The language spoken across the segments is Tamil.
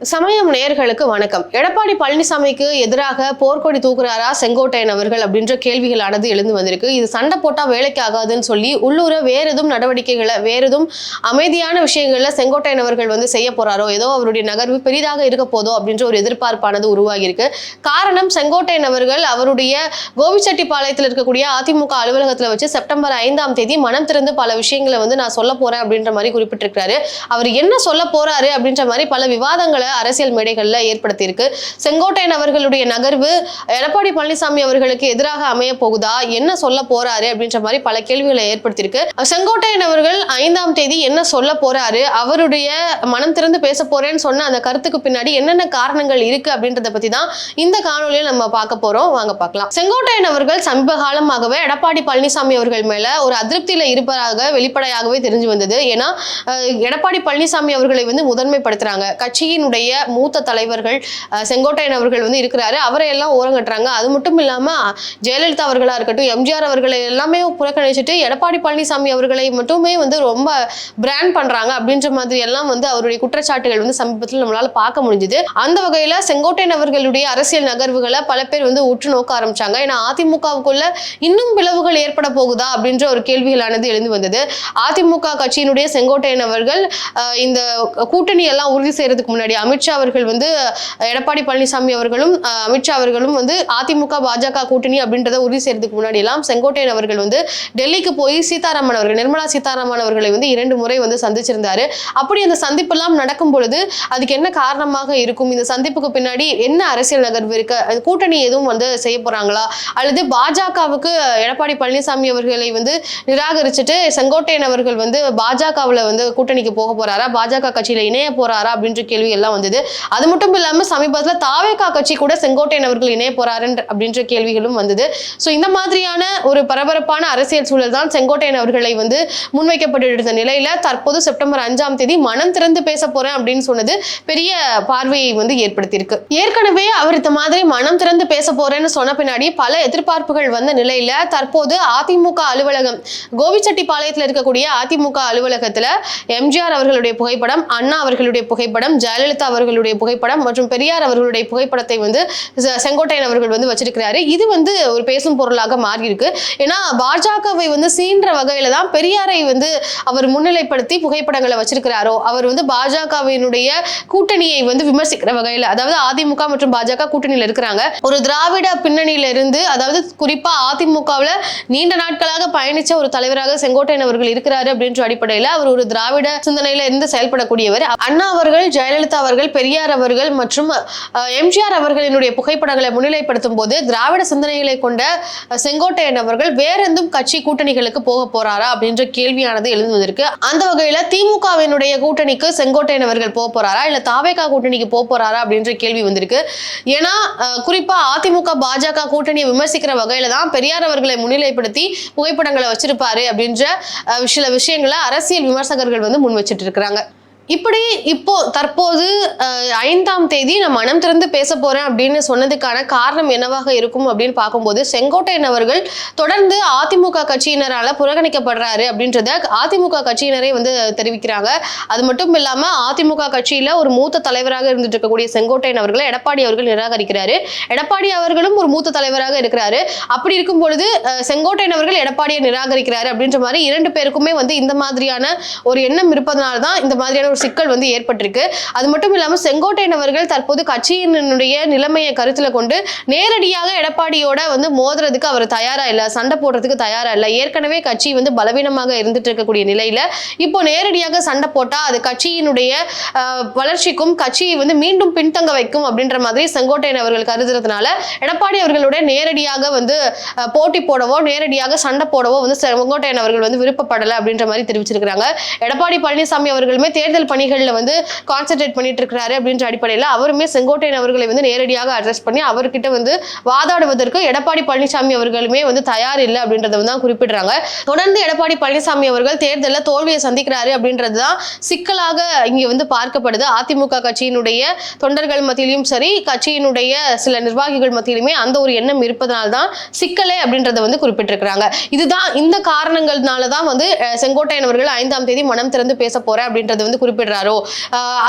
சமயம் நேயர்களுக்கு வணக்கம். எடப்பாடி பழனிசாமிக்கு எதிராக போர்க்கொடி தூக்குறாரா செங்கோட்டையன் அவர்கள் அப்படின்ற கேள்விகளானது எழுந்து வந்திருக்கு. இது சண்டை போட்டா வேலைக்கு ஆகாதுன்னு சொல்லி உள்ளூர வேற எதுவும் நடவடிக்கைகளை வேற எதுவும் அமைதியான விஷயங்கள்ல செங்கோட்டையன் அவர்கள் வந்து செய்ய போறாரோ ஏதோ அவருடைய நகர்வு பெரிதாக இருக்க போதோ அப்படின்ற ஒரு எதிர்பார்ப்பானது உருவாகியிருக்கு. காரணம் செங்கோட்டையன் அவர்கள் அவருடைய கோபிச்செட்டிப்பாளையத்தில் இருக்கக்கூடிய அதிமுக அலுவலகத்துல வச்சு செப்டம்பர் ஐந்தாம் தேதி மனம் திறந்து பல விஷயங்களை வந்து நான் சொல்ல போறேன் அப்படின்ற மாதிரி குறிப்பிட்டிருக்கிறாரு. அவர் என்ன சொல்ல போறாரு அப்படின்ற மாதிரி பல விவாதங்களை அரசியல் மேடைகள்ல ஏற்படுத்தியிருக்கு. செங்கோட்டையன் அவர்களுடைய நகர்வு எடப்பாடி பழனிசாமி அவர்களுக்கு எதிராக அமைய போகுதா என்ன சொல்ல போறாரு அப்படின்ற மாதிரி பல கேள்விகளை ஏற்படுத்தியிருக்கு. செங்கோட்டையன் அவர்கள் ஐந்தாம் தேதி என்ன சொல்ல போறாரு அவருடைய மனம் திறந்து பேச போறேன்னு சொன்ன அந்த கருத்துக்கு பின்னாடி என்னென்ன காரணங்கள் இருக்கு அப்படின்றத பத்தி தான் இந்த காணொலியில் நம்ம பார்க்க போறோம். வாங்க பார்க்கலாம். செங்கோட்டையன் அவர்கள் சமீப காலமாகவே எடப்பாடி பழனிசாமி அவர்கள் மேல ஒரு அதிருப்தியில இருப்பதாக வெளிப்படையாகவே தெரிஞ்சு வந்தது. ஏன்னா எடப்பாடி பழனிசாமி அவர்களை வந்து முதன்மைப்படுத்துறாங்க. கட்சியினுடைய மூத்த தலைவர்கள் செங்கோட்டையன் அவர்கள் வந்து இருக்கிறாரு. அவரை எல்லாம் ஓரங்கட்டுறாங்க. அது மட்டும் இல்லாம ஜெயலலிதா அவர்களா இருக்கட்டும் எம்ஜிஆர் அவர்களை எல்லாமே புறக்கணிச்சிட்டு எடப்பாடி பழனிசாமி அவர்களை மட்டுமே வந்து ரொம்ப பிராண்ட் பண்றாங்க அப்படின்ற மாதிரி எல்லாம் வந்து அவருடைய குற்றச்சாட்டுகள் வந்து சமீபத்தில் நம்மளால பார்க்க முடிஞ்சுது. அந்த வகையில செங்கோட்டையன் அவர்களுடைய அரசியல் நகர்வுகளை பல பேர் வந்து உற்று நோக்க ஆரம்பிச்சாங்க. ஏன்னா அதிமுகவுக்குள்ள இன்னும் பிளவுகள் ஏற்பட போகுதா அப்படின்ற ஒரு கேள்விகளானது எழுந்து வந்தது. அதிமுக கட்சியினுடைய செங்கோட்டையன் அவர்கள் இந்த கூட்டணி எல்லாம் உறுதி செய்யறதுக்கு முன்னாடி அமித்ஷா அவர்கள் வந்து எடப்பாடி பழனிசாமி அவர்களும் அமித்ஷா அவர்களும் வந்து அதிமுக பாஜக கூட்டணி அப்படின்றத உறுதி செய்யறதுக்கு முன்னாடி எல்லாம் செங்கோட்டையன் அவர்கள் வந்து டெல்லிக்கு போய் சீதாராமன் அவர்கள் நிர்மலா சீதாராமன் அவர்களை வந்து இரண்டு முறை வந்து சந்திச்சிருந்தாரு. அப்படி அந்த சந்திப்பெல்லாம் நடக்கும் பொழுது அதுக்கு என்ன காரணமாக இருக்கும்? இந்த சந்திப்புக்கு பின்னாடி என்ன அரசியல் நகர்வு இருக்கு? கூட்டணி எதுவும் வந்து செய்ய போறாங்களா? அல்லது பாஜகவுக்கு எடப்பாடி பழனிசாமி அவர்களை வந்து நிராகரிச்சுட்டு செங்கோட்டையன் அவர்கள் வந்து பாஜகவுல வந்து கூட்டணிக்கு போக போறாரா? பாஜக கட்சியில இணைய போறாரா? அப்படின்ற கேள்வி எல்லாம் வந்தது. அது மட்டும் இல்லாமல் சமீபத்தில் தாவேகா கட்சி கூட செங்கோட்டையன் அவர்கள் இணைய போறாருன்ற அப்படின்ற கேள்விகளும் வந்தது. ஸோ இந்த மாதிரியான ஒரு பரபரப்பான அரசியல் சூழல் தான் செங்கோட்டையன் அவர்களை வந்து முன்வைக்கப்பட்டிருந்த நிலையில தற்போது செப்டம்பர் அஞ்சாம் தேதி மனம் திறந்து பேச போறேன் அப்படின்னு சொன்னது பெரிய பார்வையை வந்து ஏற்படுத்தியிருக்கு. ஏற்கனவே அவர் இந்த மாதிரி மனம் திறந்து பேச போறேன்னு சொன்ன பின்னாடி பல எதிர்பார்ப்புகள் வந்த நிலையில தற்போது அதிமுக அலுவலகம் கோபிச்செட்டிப்பாளையத்தில் இருக்கக்கூடிய அதிமுக அலுவலகத்துல எம்ஜிஆர் அவர்களுடைய புகைப்படம் அண்ணா அவர்களுடைய புகைப்படம் ஜெயலலிதா அவர்களுடைய புகைப்படம் மற்றும் பெரியார் அவர்களுடைய புகைப்படத்தை வந்து செங்கோட்டையன் அவர்கள் வந்து வச்சிருக்கிறாரு. இது வந்து ஒரு பேசும் பொருளாக மாறி இருக்கு ஏன்னா பாஜகவை வந்து சீன்ற வகையில தான் பெரியாரை வந்து அவர் முன்னிலைப்படுத்தி புகைப்படங்களை வச்சிருக்கிறாரோ அவர் வந்து பாஜகவினுடைய கூட்டணியை வந்து விமர்சிக்கிற வகையில் அதாவது அதிமுக மற்றும் பாஜக கூட்டணியில் இருக்கிறாங்க. ஒரு திராவிட பின்னணியில இருந்து அதாவது குறிப்பா அதிமுகவில் நீண்ட நாட்களாக பயணிச்ச ஒரு தலைவராக செங்கோட்டையன் அவர்கள் இருக்கிறாரு அப்படின்ற அடிப்படையில் அவர் ஒரு திராவிட சிந்தனையில இருந்து செயல்படக்கூடியவர். அண்ணா அவர்கள் ஜெயலலிதா அவர்கள் பெரியார் அவர்கள் மற்றும் எம்ஜிஆர் அவர்களினுடைய புகைப்படங்களை முன்னிலைப்படுத்தும் போது திராவிட சிந்தனைகளை கொண்ட செங்கோட்டையன் அவர்கள் வேறெந்தும் கட்சி கூட்டணிகளுக்கு போக போறாரா அப்படின்ற கேள்வியானது எழுந்து வந்திருக்கு அந்த வகையில திமுகவினுடைய கூட்டணிக்கு செங்கோட்டையன் அவர்கள் போக போறாரா இல்ல தாவேகா கூட்டணிக்கு போக போறாரா அப்படின்ற கேள்வி வந்திருக்கு. ஏன்னா குறிப்பா அதிமுக பாஜக கூட்டணியை விமர்சிக்கிற வகையில தான் பெரியார் அவர்களை முன்னிலைப்படுத்தி புகைப்படங்களை வச்சிருப்பாரு அப்படின்ற சில விஷயங்களை அரசியல் விமர்சகர்கள் வந்து முன் வச்சிட்டு இருக்கிறாங்க. இப்படி இப்போ தற்போது ஐந்தாம் தேதி நான் மனம் திறந்து பேச போறேன் அப்படின்னு சொன்னதுக்கான காரணம் என்னவாக இருக்கும் அப்படின்னு பார்க்கும்போது செங்கோட்டையன் அவர்கள் தொடர்ந்து அதிமுக கட்சியினரால புறக்கணிக்கப்படுறாரு அப்படின்றத அதிமுக கட்சியினரே வந்து தெரிவிக்கிறாங்க. அது மட்டும் இல்லாம அதிமுக கட்சியில ஒரு மூத்த தலைவராக இருந்துட்டு இருக்கக்கூடிய செங்கோட்டையன் அவர்களை எடப்பாடி அவர்கள் நிராகரிக்கிறாரு. எடப்பாடி அவர்களும் ஒரு மூத்த தலைவராக இருக்கிறாரு. அப்படி இருக்கும் பொழுது செங்கோட்டையன் அவர்கள் எடப்பாடியை நிராகரிக்கிறாரு அப்படின்ற மாதிரி இரண்டு பேருக்குமே வந்து இந்த மாதிரியான ஒரு எண்ணம் இருப்பதனால தான் இந்த மாதிரியான ஒரு சிக்கல் வந்து ஏற்பட்டிருக்கு. அது மட்டும் இல்லாம செங்கோட்டையன் அவர்கள் தற்போது கட்சியினுடைய நிலைமையை கருத்துல கொண்டு நேரடியாக எடப்பாடியோட வந்து மோதுறதுக்கு அவர் தயாரா இல்ல சண்டை போடுறதுக்கு தயாரா இல்ல. ஏற்கனவே கட்சி வந்து பலவீனமாக இருந்துட்டு இருக்கக்கூடிய நிலையில இப்போ நேரடியாக சண்டை போட்டா அது கட்சியினுடைய வளர்ச்சிக்கும் கட்சியை வந்து மீண்டும் பின்தங்க வைக்கும் அப்படின்ற மாதிரி செங்கோட்டையன் அவர்கள் கருதுறதுனால எடப்பாடி அவர்களுடைய நேரடியாக வந்து போட்டி போடவோ நேரடியாக சண்டை போடவோ வந்து செங்கோட்டையன் அவர்கள் வந்து விருப்பப்படலை அப்படின்ற மாதிரி தெரிவிச்சிருக்கிறாங்க. எடப்பாடி பழனிசாமி அவர்களுமே தேர்தல் பணிகளில் வந்து கான்சென்ட்ரேட் பண்ணிட்டு இருக்கிறாரு அப்படின்ற அடிப்படையில் அவருமே செங்கோட்டையன் அவர்களை வந்து நேரடியாக அட்ரஸ் பண்ணி அவர்கிட்ட வந்து வாதாடுவதற்கு எடப்பாடி பழனிசாமி அவர்களுமே வந்து தயார் இல்லை அப்படின்றத வந்து தான் குறிப்பிடுறாங்க. தொடர்ந்து எடப்பாடி பழனிசாமி அவர்கள் தேர்தலில் தோல்வியை சந்திக்கிறாரு அப்படின்றது தான் சிக்கலாக இங்கே வந்து பார்க்கப்படுது. அதிமுக கட்சியினுடைய தொண்டர்கள் மத்தியிலும் சரி கட்சியினுடைய சில நிர்வாகிகள் மத்தியிலுமே அந்த ஒரு எண்ணம் இருப்பதனால தான் சிக்கலே அப்படின்றத வந்து குறிப்பிட்டிருக்கிறாங்க. இதுதான் இந்த காரணங்கள்னால தான் வந்து செங்கோட்டையன் அவர்கள் ஐந்தாம் தேதி மனம் திறந்து பேச போறேன் அப்படின்றது வந்து குறிப்பிட்டு குறிப்பிடுறாரோ?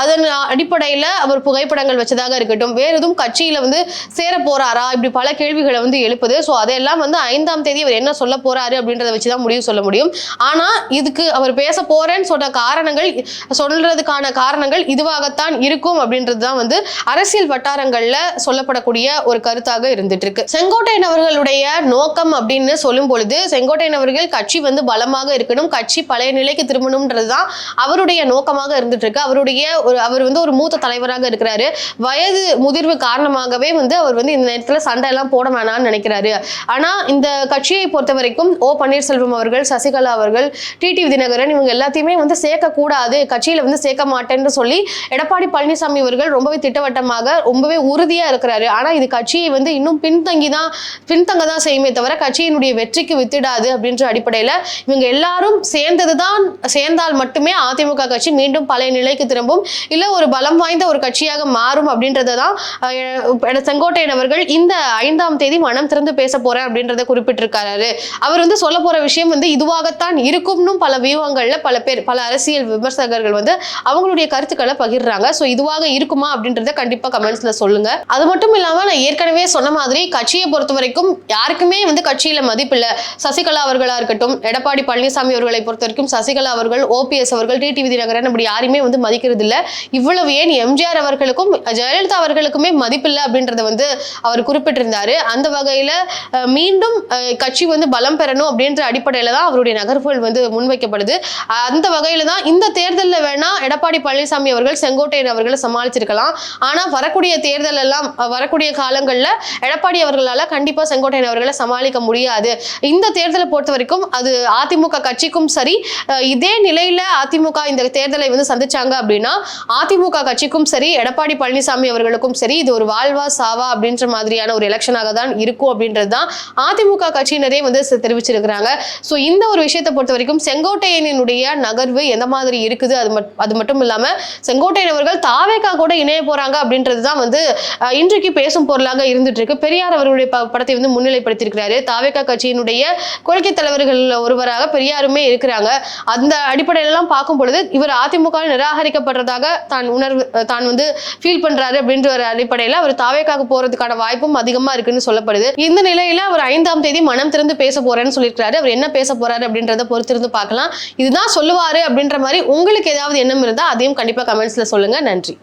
அதன் அடிப்படையில அவர் புகைப்படங்கள் வச்சதாக இருக்கட்டும் வேற எதுவும் கட்சியில வந்து சேர போறாரா? இப்படி பல கேள்விகளை வந்து எழுப்புது. ஸோ அதையெல்லாம் வந்து ஐந்தாம் தேதி அவர் என்ன சொல்ல போறாரு அப்படின்றத வச்சுதான் முடிவு சொல்ல முடியும். ஆனா இதுக்கு அவர் பேச போறேன்னு சொன்ன காரணங்கள் சொல்றதுக்கான காரணங்கள் இதுவாகத்தான் இருக்கும் அப்படின்றது தான் வந்து அரசியல் வட்டாரங்கள்ல சொல்லப்படக்கூடிய ஒரு கருத்தாக இருந்துட்டு இருக்கு செங்கோட்டையன் அவர்களுடைய நோக்கம் அப்படின்னு சொல்லும் பொழுது செங்கோட்டையன் அவர்கள் கட்சி வந்து பலமாக இருக்கணும் கட்சி பழைய நிலைக்கு திரும்பணும்ன்றது தான் அவருடைய நோக்கமாக இருந்துட்டு இருக்கு அவருடைய ஒரு அவர் வந்து ஒரு மூத்த தலைவராக இருக்கிறாரு. வயது முதிர்வு காரணமாகவே வந்து அவர் வந்து இந்த நேரத்துல சண்டை எல்லாம் போட வேணாம்னு நினைக்கிறாரு. ஆனா இந்த கட்சியை பொறுத்த வரைக்கும் ஓ பன்னீர்செல்வம் அவர்கள் சசிகலா அவர்கள் டிடி தினகரன் இவங்க எல்லாத்தையுமே வந்து சேர்க்க கூடாது கட்சியில வந்து சேர்க்க மாட்டேன்னு சொல்லி எடப்பாடி பழனிசாமி அவர்கள் ரொம்பவே திட்டவட்டமாக ரொம்பவே உறுதியா இருக்கிறாரு. ஆனா இது கட்சியை வந்து இன்னும் பின்தங்கி தான் பின்தங்க தான் செய்யுமே தவிர கட்சியினுடைய வெற்றிக்கு வித்திடாது அப்படின்ற அடிப்படையில இவங்க எல்லாரும் சேர்ந்தது தான் சேர்ந்தால் மட்டுமே அதிமுக கட்சி மீண்டும் பழைய நிலைக்கு திரும்பும். இல்ல ஒரு பலம் வாய்ந்த ஒரு கட்சியாக மாறும் அப்படின்றத தான் செங்கோட்டையன் அவர்கள் இந்த ஐந்தாம் தேதி மனம் திறந்து பேச போறேன் அப்படின்றத குறிப்பிட்டிருக்காரு. அவர் வந்து சொல்ல போற விஷயம் வந்து இதுவாகத்தான் இருக்கும்னு பல வியூகங்கள்ல பல பேர் பல அரசியல் விமர்சகர்கள் வந்து அவங்களுடைய கருத்துக்களை பகிர்றாங்க. ஸோ இதுவாக இருக்குமா அப்படின்றத கண்டிப்பா கமெண்ட்ஸ்ல சொல்லுங்க. அது மட்டும் இல்லாம நான் ஏற்கனவே சொன்ன மாதிரி கட்சியை பொறுத்த வரைக்கும் யாருக்குமே வந்து கட்சியில மதிப்பில்ல சசிகலா அவர்களா இருக்கட்டும் எடப்பாடி பழனிசாமி அவர்களை பொறுத்த வரைக்கும் சசிகலா அவர்கள் ஓபிஎஸ் அவர்கள் டிடிவி விதிநகரன் அப்படி யாரையுமே வந்து மதிக்கிறது இல்ல இவ்வளவு ஏன் எம்ஜிஆர் அவர்களுக்கும் ஜெயலலிதா அவர்களுக்குமே மதிப்பில்லை அப்படின்றத வந்து அவர் குறிப்பிட்டிருந்தாரு. அந்த வகையில மீண்டும் கட்சி வந்து பலம் பெறணும் அப்படின்ற அடிப்படையில தான் அவருடைய நகர்வுகள் வந்து முன்வைக்கப்படுது. அந்த வகையில தான் இந்த தேர்தலில் வேணா எடப்பாடி பழனிசாமி அவர்கள் செங்கோட்டையன் அவர்களை சமாளிச்சிருக்கலாம். ஆனா வரக்கூடிய தேர்தல் எல்லாம் வரக்கூடிய காலங்கள்ல எடப்பாடி அவர்களால கண்டிப்பா செங்கோட்டையன் அவர்களை சமாளிக்க முடியாது. இந்த தேர்தலை பொறுத்த வரைக்கும் அது அதிமுக கட்சிக்கும் சரி. இதே நிலையில அதிமுக இந்த தேர்தலை வந்து சந்திச்சாங்க அப்படின்னா அதிமுக கட்சிக்கும் சரி எடப்பாடி பழனிசாமி அவர்களுக்கும் சரி இது ஒரு வாழ்வா சாவா அப்படின்ற மாதிரியான ஒரு எலெக்ஷனாக தான் இருக்கும் அப்படின்றது தான் அதிமுக கட்சியினரே வந்து தெரிவிச்சிருக்கிறாங்க. ஸோ இந்த ஒரு விஷயத்தை பொறுத்த வரைக்கும் செங்கோட்டையனுடைய நகர்வு எந்த மாதிரி இருக்குது? அது அது மட்டும் இல்லாம செங்கோட்டையன் அவர்கள் தாவேக்கா கூட இணைய போறாங்க அப்படின்றது தான் வந்து இன்றைக்கு பேசும் பொருளாக இருந்துட்டு இருக்கு பெரியார் அவருடைய ப- படத்தை வந்து முன்னிலைப்படுத்தியிருக்கிறாரு. தாவேக்கா கட்சியினுடைய கொள்கை தலைவர்கள் ஒருவராக பெரியாருமே இருக்கிறாங்க. அந்த அடிப்படையிலலாம் பார்க்கும் பொழுது இவர் அதிமுக நிராகரிக்கப்படுறதாக தான் உணர்வு தான் வந்து ஃபீல் பண்றாரு அப்படின்ற ஒரு அடிப்படையில் அவர் தாவேக்காக போறதுக்கான வாய்ப்பும் அதிகமா இருக்குன்னு சொல்லப்படுது. இந்த நிலையில அவர் ஐந்தாம் தேதி மனம் திறந்து பேச போறேன்னு சொல்லியிருக்காரு அவர் என்ன பேச போறாரு அப்படின்றத பொறுத்திருந்து பார்க்கலாம். இதுதான் சொல்லுவாரு அப்படின்ற மாதிரி உங்களுக்கு ஏதாவது எண்ணம் இருந்தால் அதையும் கண்டிப்பா கமெண்ட்ஸ்ல சொல்லுங்க. நன்றி.